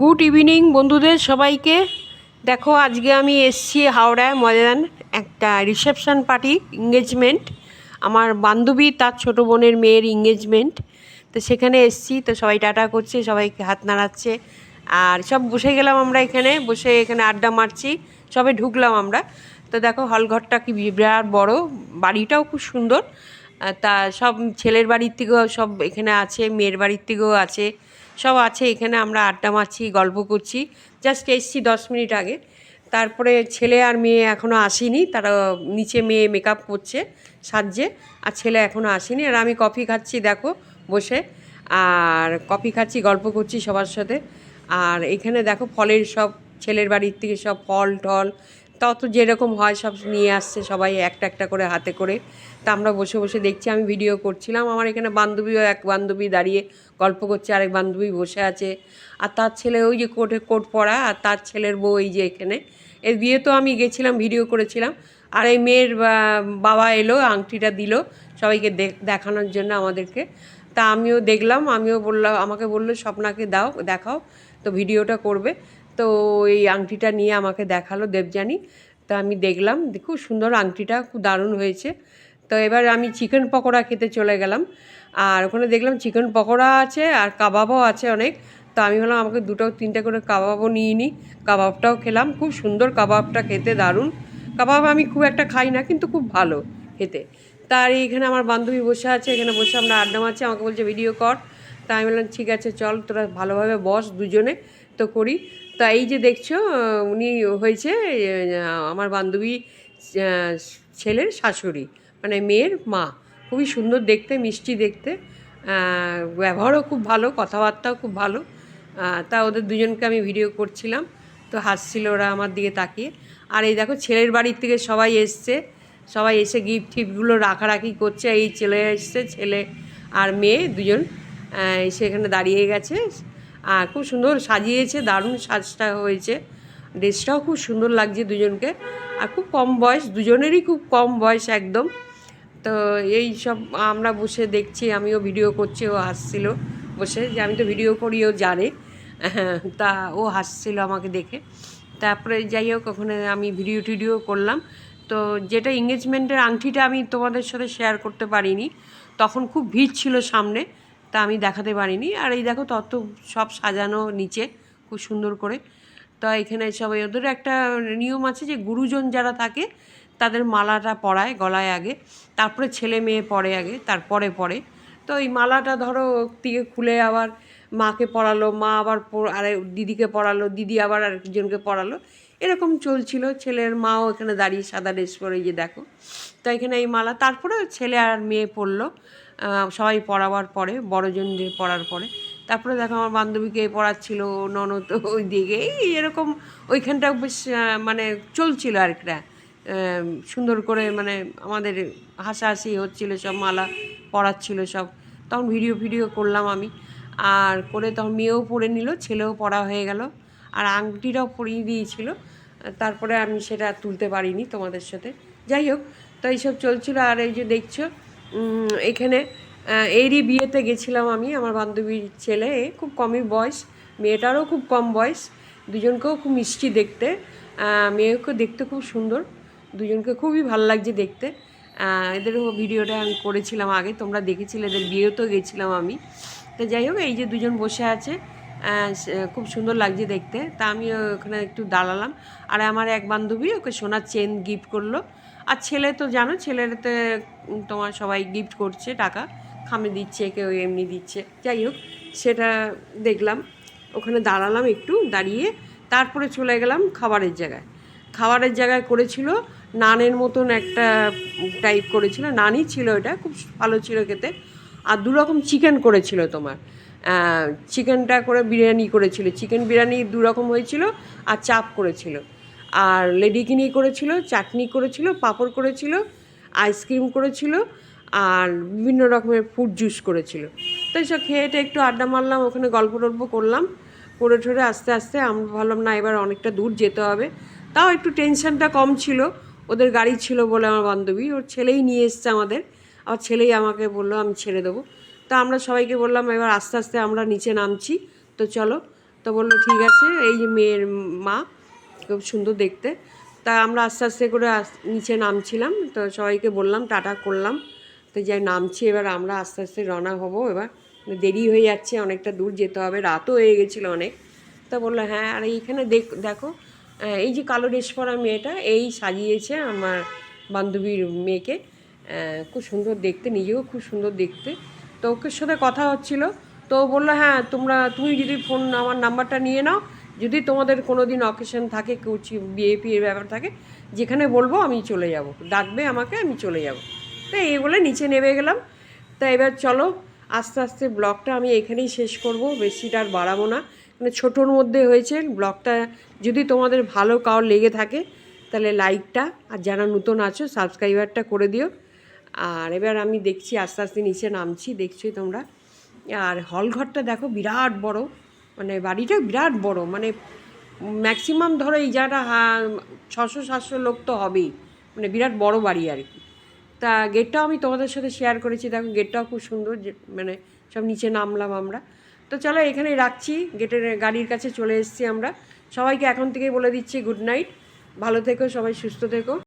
Good evening বন্ধুদের সবাইকে। দেখো, আজকে আমি এসছি হাওড়ায় ময়দান একটা রিসেপশান পার্টি এঙ্গেজমেন্ট আমার বান্ধবী, তার ছোটো বোনের মেয়ের এঙ্গেজমেন্ট তো সেখানে এসছি, তো সবাই টাটা করছে, সবাইকে হাত নাড়াচ্ছে। আর সব বসে গেলাম আমরা এখানে, বসে এখানে আড্ডা মারছি, সবে ঢুকলাম আমরা। তো দেখো হলঘরটা কি বিরাট বড়, বাড়িটাও খুব সুন্দর। তা সব ছেলের বাড়ির থেকেও সব এখানে আছে, মেয়ের বাড়ির থেকেও আছে। সব আছে, এখানে আমরা আড্ডা মারছি, গল্প করছি। জাস্ট এসছি দশ মিনিট আগে। তারপরে ছেলে আর মেয়ে এখনও আসেনি, তারা নিচে মেয়ে মেকআপ করছে সাজছে, আর ছেলে এখনও আসেনি। আর আমি কফি খাচ্ছি, দেখো, বসে। আর কফি খাচ্ছি, গল্প করছি সবার সাথে। আর এখানে দেখো ফলের সব, ছেলের বাড়ির থেকে সব ফল, টল তত যেরকম হয় সব নিয়ে আসছে সবাই একটা একটা করে হাতে করে। তা আমরা বসে বসে দেখছি, আমি ভিডিও করছিলাম। আমার এখানে বান্ধবীও এক বান্ধবী দাঁড়িয়ে গল্প করছে, আরেক বান্ধবী বসে আছে। আর তার ছেলে ওই যে কোটে কোট পরা, আর তার ছেলের বউ এই যে এখানে। এর বিয়ে তো আমি গেছিলাম ভিডিও করেছিলাম। আর এই মেয়ের বাবা এলো, আংটিটা দিল সবাইকে দেখ- দেখানোর জন্য আমাদেরকে। তা আমিও দেখলাম, আমিও বললাম, আমাকে বলল, স্বপ্নাকে দাও, দেখাও, তো ভিডিওটা করবে। তো এই আংটিটা নিয়ে আমাকে দেখাল দেবযানী। তো আমি দেখলাম খুব সুন্দর আংটিটা, খুব দারুণ হয়েছে। তো এবার আমি চিকেন পকোড়া খেতে চলে গেলাম। আর ওখানে দেখলাম চিকেন পকোড়া আছে আর কাবাবও আছে অনেক। তো আমি বললাম আমাকে দুটো তিনটে করে কাবাবও নিয়ে নিই। কাবাবটাও খেলাম, খুব সুন্দর কাবাবটা খেতে দারুণ। কাবাব আমি খুব একটা খাই না, কিন্তু খুব ভালো খেতে। তার এখানে আমার বান্ধবী বসে আছে, এখানে বসে আমরা আড্ডা মারছি, আমাকে বলছে, ভিডিও কর। তা আমি বললাম, ঠিক আছে, চল, তোরা ভালোভাবে বস দুজনে। তো করি। তা এই যে দেখছ উনি হয়েছে আমার বান্ধবী ছেলের শাশুড়ি মানে মেয়ের মা। খুবই সুন্দর দেখতে, মিষ্টি দেখতে। ব্যবহারও খুব ভালো, কথাবার্তাও খুব ভালো। তা ওদের দুজনকে আমি ভিডিও করছিলাম। তো হাসছিল ওরা আমার দিকে তাকিয়ে। আর এই দেখো, ছেলের বাড়ির থেকে সবাই এসছে। সবাই এসে গিফট টিফটগুলো রাখারাখি করছে। এই ছেলে এসছে, ছেলে আর মেয়ে দুজন সেখানে দাঁড়িয়ে গেছে। আর খুব সুন্দর সাজিয়েছে, দারুণ সাজটা হয়েছে। ড্রেসটাও খুব সুন্দর লাগছে দুজনকে। আর খুব কম বয়স, দুজনেরই খুব কম বয়স একদম। তো এই সব আমরা বসে দেখছি, আমিও ভিডিও করছি, ও হাসছিল বসে। যে আমি তো ভিডিও করি, ও জানে। তা ও হাসছিল আমাকে দেখে। তারপরে যাই হোক, ওখানে আমি ভিডিও টিডিও করলাম। তো যেটা এঙ্গেজমেন্টের আংটিটা আমি তোমাদের সাথে শেয়ার করতে পারিনি, তখন খুব ভিড় ছিল সামনে। তা আমি দেখাতে পারিনি। আর এই দেখো তত সব সাজানো নিচে, খুব সুন্দর করে। তো এখানে সবাই, ওদের একটা নিয়ম আছে যে গুরুজন যারা থাকে, তাদের মালাটা পরায় গলায় আগে, তারপরে ছেলে মেয়ে পরে আগে, তারপরে পরে। তো এই মালাটা ধরো থেকে খুলে আবার মাকে পড়ালো মা আবার আরে দিদিকে পড়ালো দিদি আবার আরেকজনকে পড়ালো এরকম চলছিল। ছেলের মাও এখানে দাঁড়িয়ে সাদা ড্রেস পরে যে দেখো। তো এখানে এই মালা তারপরে ছেলে আর মেয়ে পড়ল সবাই পড়াবার পরে, বড়জনদের পড়ার পরে। তারপরে দেখো আমার বান্ধবীকে পড়াচ্ছিল, ননদ ওই দিকে এই এরকম ওইখানটা বেশ মানে চলছিল আর একটা সুন্দর করে মানে আমাদের হাসাহাসি হচ্ছিল, সব মালা পড়াচ্ছিল সব। তখন ভিডিও ভিডিও করলাম আমি। আর করে তখন মেয়েও পড়ে নিল, ছেলেও পড়া হয়ে গেল। আর আংটিটাও পরিয়ে দিয়েছিল। তারপরে আমি সেটা তুলতে পারিনি তোমাদের সাথে। যাই হোক, তো এইসব চলছিল। আর এই যে দেখছ এখানে এরই বিয়েতে গেছিলাম আমি আমার বান্ধবীর ছেলে খুব কমই বয়স মেয়েটারও খুব কম বয়স দুজনকেও খুব মিষ্টি দেখতে আহ, মেয়েকেও দেখতে খুব সুন্দর দুজনকে খুবই ভালো লাগছে দেখতে আহ, এদেরও ভিডিওটা আমি করেছিলাম আগে তোমরা দেখেছিলে এদের বিয়েতেও গেছিলাম আমি তো যাই হোক এই যে দুজন বসে আছে খুব সুন্দর লাগছে দেখতে তা আমি ওখানে একটু দাঁড়ালাম আর আমার এক বান্ধবী ওকে সোনার চেন গিফট করল আর ছেলে তো জানো ছেলেতে তোমার সবাই গিফট করছে টাকা। খামে দিচ্ছে, কেউ এমনি দিচ্ছে। যাই হোক, সেটা দেখলাম। ওখানে দাঁড়ালাম একটু, দাঁড়িয়ে তারপরে চলে গেলাম খাবারের জায়গায়। খাবারের জায়গায় করেছিল, নানের মতন একটা টাইপ করেছিল। নানই ছিল এটা, খুব ভালো ছিল খেতে। আর দু রকম চিকেন করেছিল তোমার। চিকেনটা করে বিরিয়ানি করেছিল। চিকেন বিরিয়ানি দু রকম হয়েছিল আর চাপ করেছিল। আর লেডিকিনি করেছিল, চাটনি করেছিল, পাঁপড় করেছিল, আইসক্রিম করেছিল, আর বিভিন্ন রকমের ফ্রুট জুস করেছিল। তো এইসব খেয়ে টেয়ে একটু আড্ডা মারলাম, ওখানে গল্প টল্প করলাম। করে ঠরে আস্তে আস্তে আমরা ভাবলাম, না, এবার অনেকটা দূর যেতে হবে। তাও একটু টেনশনটা কম ছিল। ওদের গাড়ি ছিল বলে আমার বান্ধবী, ওর ছেলেই নিয়ে এসছে আমাদের। আমার ছেলেই আমাকে বলল, আমি ছেড়ে দেবো। তা আমরা সবাইকে বললাম, এবার আস্তে আস্তে আমরা নিচে নামছি। তো চলো। তো বলল, ঠিক আছে, এই মেয়ের মা খুব সুন্দর দেখতে। তা আমরা আস্তে আস্তে করে নিচে নামছিলাম, তো সবাইকে বললাম, টাটা করলাম। তো যাই নামছি এবার, আমরা আস্তে আস্তে রওনা হব এবার। দেরি হয়ে যাচ্ছে, অনেকটা দূর যেতে হবে, রাতও হয়ে গেছিল অনেক। তা বলল হ্যাঁ আর এইখানে দেখ, দেখো এই যে কালো ড্রেস পরা মেয়েটা, এই সাজিয়েছে আমার বান্ধবীর মেয়েকে। খুব সুন্দর দেখতে, নিজেও খুব সুন্দর দেখতে। তো ওকে সাথে কথা হচ্ছিল, তো বলল হ্যাঁ তোমরা, তুমি যদি ফোন, আমার নাম্বারটা নিয়ে নাও যদি তোমাদের কোনো দিন অকেশন থাকে কিছু বিএপি এর ব্যাপার থাকে, যেখানে বলব আমি চলে যাব। ডাকবে আমাকে, আমি চলে যাব। তো এই বলে নিচে নেমে গেলাম। তা এবার চলো, আস্তে আস্তে ব্লগটা আমি এখানেই শেষ করব। বেশিটা আর বাড়াবো না। মানে ছোটোর মধ্যে হয়েছে, ব্লগটা যদি তোমাদের ভালো কারোর লেগে থাকে, তাহলে লাইকটা আর যারা নতুন আছো, সাবস্ক্রাইবারটা করে দিও। আর এবার আমি দেখছি, আস্তে আস্তে নিচে নামছি, দেখছোই তোমরা। আর হল ঘরটা দেখো, বিরাট বড়। মানে বাড়িটা বিরাট বড় মানে ম্যাক্সিমাম ধরো এই হা- ছশো সাতশো লোক তো হবেই মানে বিরাট বড় বাড়ি আর কি। তা গেটটাও আমি তোমাদের সাথে শেয়ার করেছি, দেখো গেটটাও খুব সুন্দর মানে সব নিচে নামলাম আমরা। তো চলো এখানেই রাখছি গেটের গাড়ির কাছে চলে এসেছি আমরা। সবাইকে এখন থেকেই বলে দিচ্ছি গুড নাইট ভালো থেকো, সবাই সুস্থ থেকো।